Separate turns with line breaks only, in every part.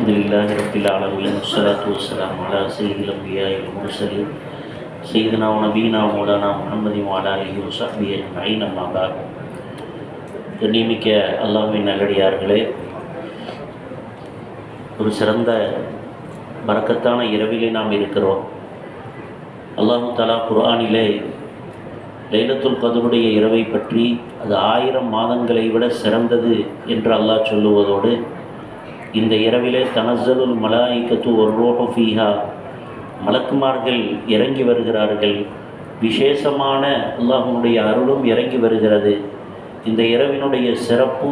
الحمد لله رب العالمين والصلاة والسلام على سيد الأنبياء والمرسلين سيدنا ونبينا مولانا محمد وعلى آله وصحبه أجمعين أما بعد கண்ணியமிக்க அல்லாஹ்வின் நல்லடியார்களே ஒரு சிறந்த பறக்கத்தான இரவிலே நாம் இருக்கிறோம் அல்லாஹு தலா குர்ஆனிலே லைலத்துல் கதருடைய இரவை பற்றி அது ஆயிரம் மாதங்களை விட சிறந்தது என்று அல்லாஹ் சொல்லுவதோடு இந்த இரவிலே தனசலுல் மலாய்க்கத்து ஒரு ரோஹோ ஃபீஹா. மலக்குமார்கள் இறங்கி வருகிறார்கள். விசேஷமான அல்லாஹனுடைய அருளும் இறங்கி வருகிறது. இந்த இரவினுடைய சிறப்பு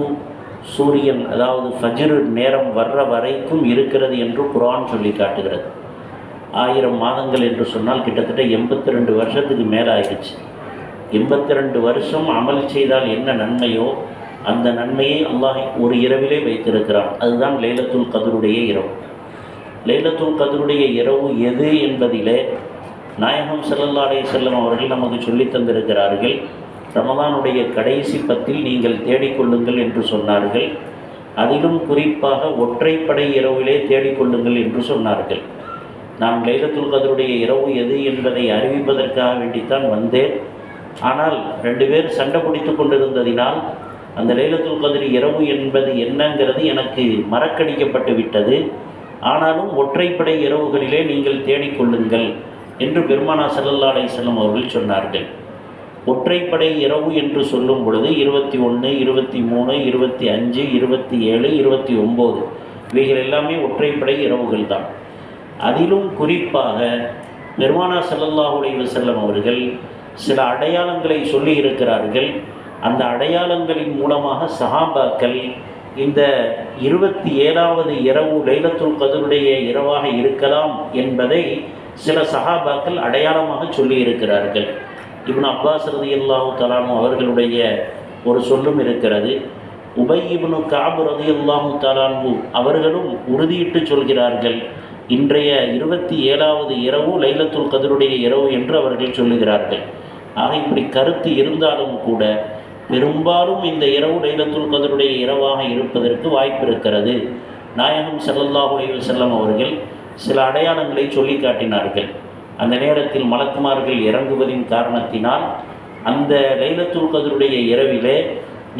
சூரியன் அதாவது ஃபஜ்ரு நேரம் வர்ற வரைக்கும் இருக்கிறது என்று குரான் சொல்லி காட்டுகிறது. ஆயிரம் மாதங்கள் என்று சொன்னால் கிட்டத்தட்ட எண்பத்தி ரெண்டு வருஷத்துக்கு மேலே ஆயிடுச்சு எண்பத்தி ரெண்டு வருஷம் அமல் செய்தால் என்ன நன்மையோ அந்த நன்மையை அல்லாஹ் ஒரு இரவிலே வைத்திருக்கிறான். அதுதான் லைலத்துல் கதருடைய இரவு. லைலத்துல் கதருடைய இரவு எது என்பதிலே நாயகம் ஸல்லல்லாஹு அலைஹி செல்லம் அவர்கள் நமக்கு சொல்லித் தந்திருக்கிறார்கள் ரமதானுடைய கடைசி பத்தில் நீங்கள் தேடிக்கொள்ளுங்கள் என்று சொன்னார்கள். அதிலும் குறிப்பாக ஒற்றைப்படை இரவிலே தேடிக்கொள்ளுங்கள் என்று சொன்னார்கள். நான் லைலத்துல் கதருடைய இரவு எது என்பதை அறிவிப்பதற்காக வேண்டித்தான் வந்தேன். ஆனால் ரெண்டு பேர் சண்டை பிடித்து கொண்டிருந்ததினால் அந்த லைலத்துல் கதிர் இரவு என்பது என்னங்கிறது எனக்கு மறக்கடிக்கப்பட்டு விட்டது. ஆனாலும் ஒற்றைப்படை இரவுகளிலே நீங்கள் தேடிக்கொள்ளுங்கள் என்று பெருமானா சல்லல்லா அலைஹி அவர்கள் சொன்னார்கள். ஒற்றைப்படை இரவு என்று சொல்லும் பொழுது இருபத்தி ஒன்று இருபத்தி மூணு இருபத்தி அஞ்சு இருபத்தி ஏழு இருபத்தி ஒம்பது இவைகள் எல்லாமே ஒற்றைப்படை இரவுகள் தான். அதிலும் குறிப்பாக பெருமானா ஸல்லல்லாஹு அலைஹி அவர்கள் சில அடையாளங்களை சொல்லி இருக்கிறார்கள் அந்த அடையாளங்களின் மூலமாக சஹாபாக்கள் இந்த இருபத்தி ஏழாவது இரவு லைலத்துல் கதருடைய இரவாக இருக்கலாம் என்பதை சில சஹாபாக்கள் அடையாளமாக சொல்லி இருக்கிறார்கள் இப்னு அப்பாஸ் ரதியல்லாஹு தலானு அவர்களுடைய ஒரு சொல்லும் இருக்கிறது உபை இப்னு காபு ரதியல்லாஹு தலானு அவர்களும் உறுதியிட்டு சொல்கிறார்கள் இன்றைய இருபத்தி ஏழாவது இரவு லைலத்துல் கதருடைய இரவு என்று அவர்கள் சொல்லுகிறார்கள். ஆக இப்படி கருத்து இருந்தாலும் கூட பெரும்பாலும் இந்த இரவு லைலத்துல் கதருடைய இரவாக இருப்பதற்கு வாய்ப்பு இருக்கிறது. நாயகம் ஸல்லல்லாஹு அலைஹி அவர்கள் சில அடையாளங்களை சொல்லி காட்டினார்கள். அந்த நேரத்தில் மலக்குமார்கள் இறங்குவதின் காரணத்தினால் அந்த லைலத்துல் கதருடைய இரவிலே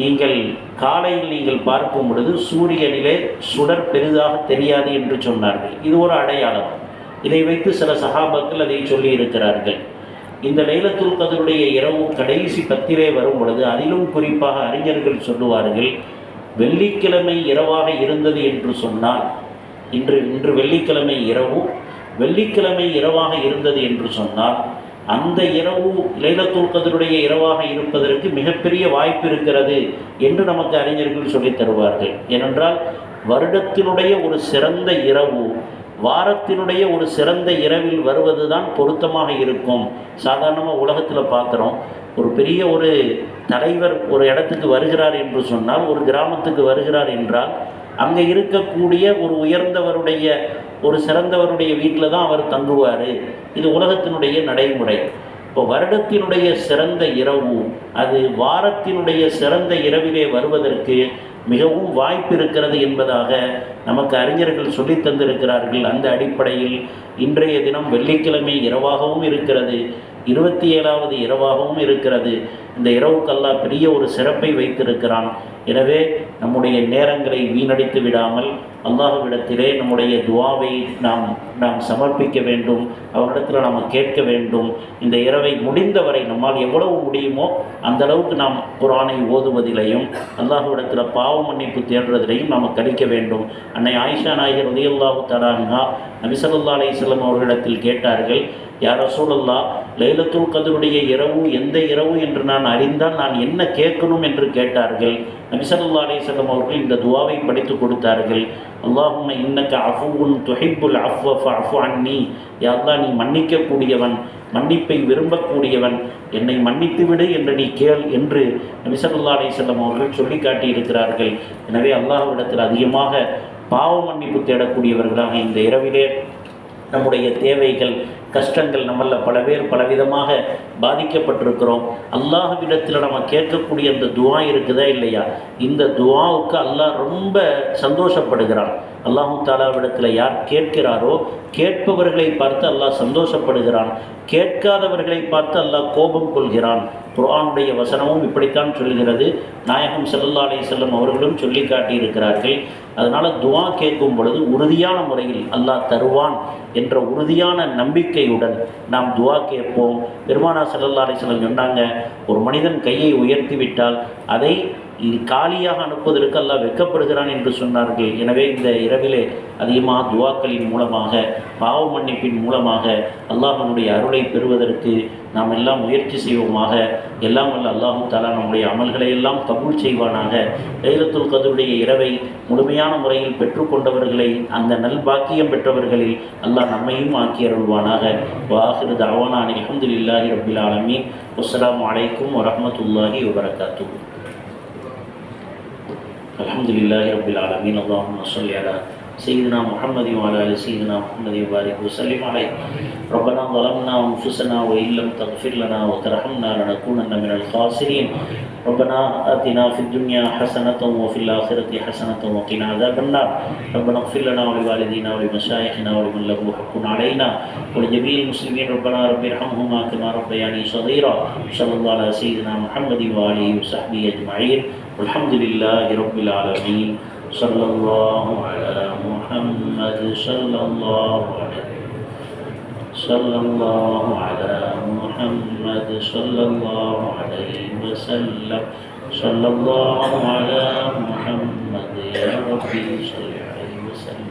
நீங்கள் காலையில் நீங்கள் பார்க்கும் பொழுது சூரியனிலே சுடர் பெரிதாக தெரியாது என்று சொன்னார்கள். இது ஒரு அடையாளம். இதை வைத்து சில சகாபாக்கள் அதை சொல்லி இருக்கிறார்கள் இந்த லைலத்துல் கதருடைய இரவு கடைசி பத்திலே வரும் பொழுது அதிலும் குறிப்பாக அறிஞர்கள் சொல்லுவார்கள் வெள்ளிக்கிழமை இரவாக இருந்தது என்று சொன்னால் இன்று இன்று வெள்ளிக்கிழமை இரவு வெள்ளிக்கிழமை இரவாக இருந்தது என்று சொன்னால் அந்த இரவு லைலத்துல் கதருடைய இரவாக இருப்பதற்கு மிகப்பெரிய வாய்ப்பு இருக்கிறது என்று நமக்கு அறிஞர்கள் சொல்லித் தருவார்கள். ஏனென்றால் வருடத்தினுடைய ஒரு சிறந்த இரவு வாரத்தினுடைய ஒரு சிறந்த இரவில் வருவது தான் பொருத்தமாக இருக்கும். சாதாரணமாக உலகத்தில் பார்க்குறோம் ஒரு பெரிய ஒரு தலைவர் ஒரு இடத்துக்கு வருகிறார் என்று சொன்னால் ஒரு கிராமத்துக்கு வருகிறார் என்றால் அங்கே இருக்கக்கூடிய ஒரு உயர்ந்தவருடைய ஒரு சிறந்தவருடைய வீட்டில் தான் அவர் தங்குவார். இது உலகத்தினுடைய நடைமுறை. இப்போ வருடத்தினுடைய சிறந்த இரவு அது வாரத்தினுடைய சிறந்த இரவிலே வருவதற்கு மிகவும் வாய்ப்பு இருக்கிறது என்பதாக நமக்கு அறிஞர்கள் சொல்லி தந்திருக்கிறார்கள். அந்த அடிப்படையில் இன்றைய தினம் வெள்ளிக்கிழமை இரவாகவும் இருக்கிறது. இருபத்தி ஏழாவது இரவாகவும் இருக்கிறது. இந்த இரவுக்கெல்லாம் பெரிய ஒரு சிறப்பை வைத்திருக்கிறான். எனவே நம்முடைய நேரங்களை வீணடித்து விடாமல் அல்லாஹுவிடத்திலே நம்முடைய துவாவை நாம் நாம் சமர்ப்பிக்க வேண்டும். அவரிடத்தில் நாம் கேட்க வேண்டும். இந்த இரவை முடிந்தவரை நம்மால் எவ்வளவு முடியுமோ அந்த அளவுக்கு நாம் குரானை ஓதுவதிலையும் அல்லாஹுவிடத்தில் பாவ மன்னிப்பு தேடுறதிலையும் நாம் கழிக்க வேண்டும். அன்னை ஆயிஷா நாயகர் உதயல்லாஹு தராங்கா நபிசல்லா அலையம் அவர்களிடத்தில் கேட்டார்கள் யார் ரசூலல்லா லைலத்துல் கதருடைய இரவு எந்த இரவு என்று நான் அறிந்தால் நான் என்ன கேட்கணும் என்று கேட்டார்கள். நபிசல்லா அலிசல்லம் அவர்கள் இந்த துவாவை படித்து கொடுத்தார்கள். அல்லாஹும் இன்னக்க அஃபுன் துஹிபுல் அஃப் அஃப் அன்னி. யா அல்லாஹ் நீ மன்னிக்கக்கூடியவன் மன்னிப்பை விரும்பக்கூடியவன். என்னை மன்னித்து விடு என்று நீ கேள் என்று நபிசல்லா அலிசல்லம் அவர்கள் சொல்லி காட்டியிருக்கிறார்கள். எனவே அல்லாஹ்விடத்தில் அதிகமாக பாவ மன்னிப்பு தேடக்கூடியவர்களாக இந்த இரவிலே நம்முடைய தேவைகள் கஷ்டங்கள் நம்மள பல பேர் பலவிதமாக பாதிக்கப்பட்டிருக்கிறோம். அல்லாஹ்விடத்தில் நம்ம கேட்கக்கூடிய அந்த துவா இருக்குதா இல்லையா? இந்த துவாவுக்கு அல்லாஹ் ரொம்ப சந்தோஷப்படுகிறான். அல்லாஹு தாலாவிடத்தில் யார் கேட்கிறாரோ கேட்பவர்களை பார்த்து அல்லாஹ் சந்தோஷப்படுகிறான். கேட்காதவர்களை பார்த்து அல்லாஹ் கோபம் கொள்கிறான். குர்ஆனுடைய வசனமும் இப்படித்தான் சொல்கிறது. நாயகம் ஸல்லல்லாஹு அலைஹி செல்லம் அவர்களும் சொல்லி காட்டியிருக்கிறார்கள். அதனால் துவா கேட்கும் பொழுது உறுதியான முறையில் அல்லாஹ் தருவான் என்ற உறுதியான நம்பிக்கை நம்பிக்கையுடன் நாம் துவா கேட்போம். பெருமானா ஸல்லல்லாஹு அலைஹி சொன்னாங்க ஒரு மனிதன் கையை உயர்த்தி விட்டால் அதை காலியாக அனுப்புவதற்கு அல்லாஹ் வெட்கப்படுகிறான் என்று சொன்னார்கள். எனவே இந்த இரவிலே அதிகமாக துவாக்களின் மூலமாக பாவ மன்னிப்பின் மூலமாக அல்லாஹனுடைய அருளை பெறுவதற்கு நாம் எல்லாம் முயற்சி செய்வோமாக. எல்லாம் வல்ல அல்லாஹு தாலா நம்முடைய அமல்களை எல்லாம் கபூல் செய்வானாக. லைலத்துல் கதருடைய இரவை முழுமையான முறையில் பெற்றுக்கொண்டவர்களை அந்த நல்பாக்கியம் பெற்றவர்களில் அல்லாஹ் நம்மையும் ஆக்கி அருள்வானாக. வாஹிரு தவானான் அலமதுல்லாஹி ரபில் ஆலமி அஸ்லாம் அலைக்கும் வரமத்துல்லாஹி வபரகாத்துஹு. الحمد لله رب العالمين اللهم صل على سيدنا محمد وعلى ال سيدنا محمد وبارك وسلم عليه ربنا ظلمنا انفسنا وان لم تغفر لنا وترحمنا لنكونن من الخاسرين ربنا آتنا في الدنيا حسنة وفي الآخرة حسنة وقنا عذاب النار. ربنا اغفر لنا ولوالدينا ولمشايخنا ولمن له حق علينا. ولجميع المسلمين ربنا رب ارحمهما كما ربياني صغيرا. صلى الله على سيدنا محمد وآله وصحبه أجمعين. والحمد لله رب العالمين. صلى الله على محمد. صلى الله عليه صلى الله على محمد. صلى الله عليه وسلم. صلى الله على محمد يا ربي صل عليه وسلم.